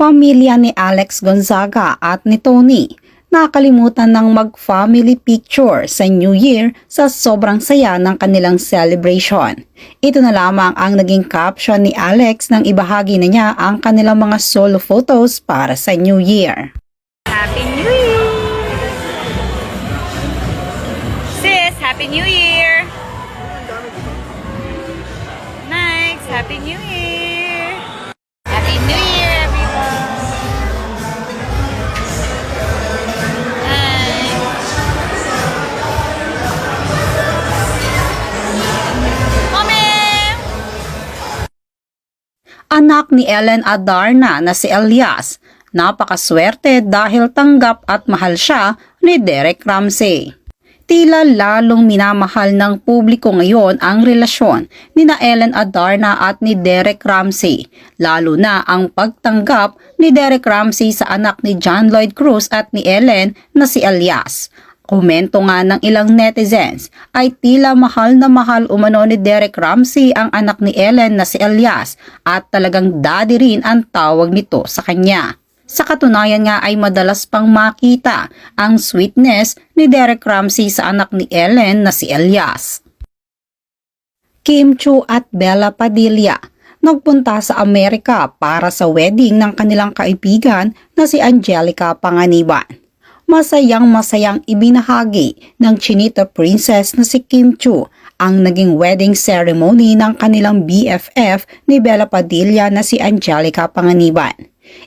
Pamilya ni Alex Gonzaga at ni Tony nakalimutan ng mag-family picture sa New Year sa sobrang saya ng kanilang celebration. Ito na lamang ang naging caption ni Alex nang ibahagi na niya ang kanilang mga solo photos para sa New Year. Happy New Year! Sis, Happy New Year! Nice! Happy New Year! Anak ni Ellen Adarna na si Elias, napakaswerte dahil tanggap at mahal siya ni Derek Ramsey. Tila lalong minamahal ng publiko ngayon ang relasyon ni na Ellen Adarna at ni Derek Ramsey, lalo na ang pagtanggap ni Derek Ramsey sa anak ni John Lloyd Cruz at ni Ellen na si Elias. Komento nga ng ilang netizens ay tila mahal na mahal umano ni Derek Ramsey ang anak ni Ellen na si Elias at talagang daddy rin ang tawag nito sa kanya. Sa katunayan nga ay madalas pang makita ang sweetness ni Derek Ramsey sa anak ni Ellen na si Elias. Kim Chu at Bella Padilla nagpunta sa Amerika para sa wedding ng kanilang kaibigan na si Angelica Panganiban masayang masayang ibinahagi ng Chinita Princess na si Kim Chu ang naging wedding ceremony ng kanilang BFF ni Bella Padilla na si Angelica Panganiban.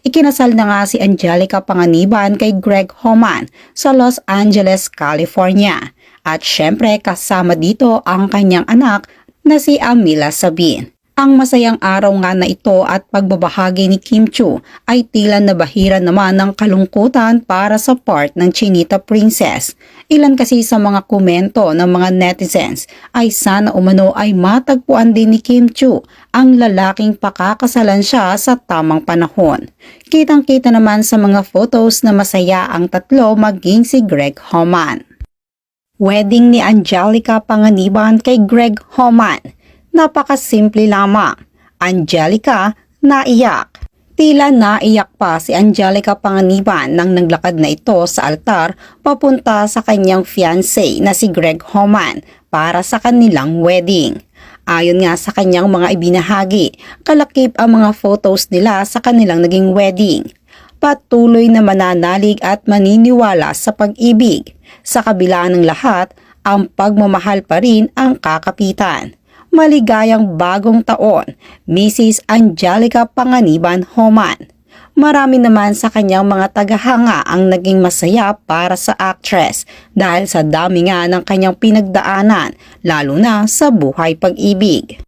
Ikinasal na nga si Angelica Panganiban kay Greg Homan sa Los Angeles, California. At syempre kasama dito ang kanyang anak na si Amila Sabin. Ang masayang araw nga na ito at pagbabahagi ni Kim Chu ay tila nabahira naman ng kalungkutan para sa part ng Chinita Princess. Ilan kasi sa mga komento ng mga netizens ay sana umano ay matagpuan din ni Kim Chu ang lalaking pakakasalan siya sa tamang panahon. Kitang-kita naman sa mga photos na masaya ang tatlo maging si Greg Homan. Wedding ni Angelica Panganiban kay Greg Homan Napakasimple lamang. Angelica, naiyak. Tila naiyak pa si Angelica Panganiban nang naglakad na ito sa altar papunta sa kanyang fiancé na si Greg Homan para sa kanilang wedding. Ayon nga sa kanyang mga ibinahagi, kalakip ang mga photos nila sa kanilang naging wedding. Patuloy na mananalig at maniniwala sa pag-ibig. Sa kabila ng lahat, ang pagmamahal pa rin ang kakapitan maligayang bagong taon, Mrs. Angelica Panganiban Homan. Marami naman sa kanyang mga tagahanga ang naging masaya para sa actress dahil sa dami nga ng kanyang pinagdaanan, lalo na sa buhay pag-ibig.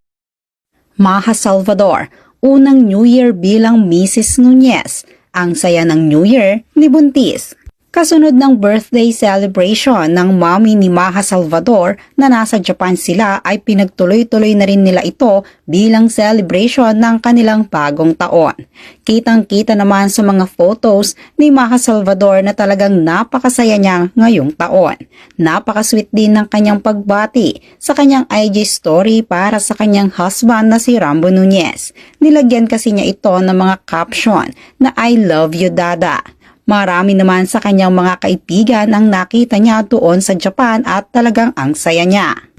Maha Salvador, unang New Year bilang Mrs. Nunez, ang saya ng New Year ni Buntis. Kasunod ng birthday celebration ng mami ni Maha Salvador na nasa Japan sila ay pinagtuloy-tuloy na rin nila ito bilang celebration ng kanilang bagong taon. Kitang-kita naman sa mga photos ni Maha Salvador na talagang napakasaya niya ngayong taon. Napakasweet din ng kanyang pagbati sa kanyang IG story para sa kanyang husband na si Rambo Nunez. Nilagyan kasi niya ito ng mga caption na I love you dada. Marami naman sa kanyang mga kaibigan ang nakita niya doon sa Japan at talagang ang saya niya.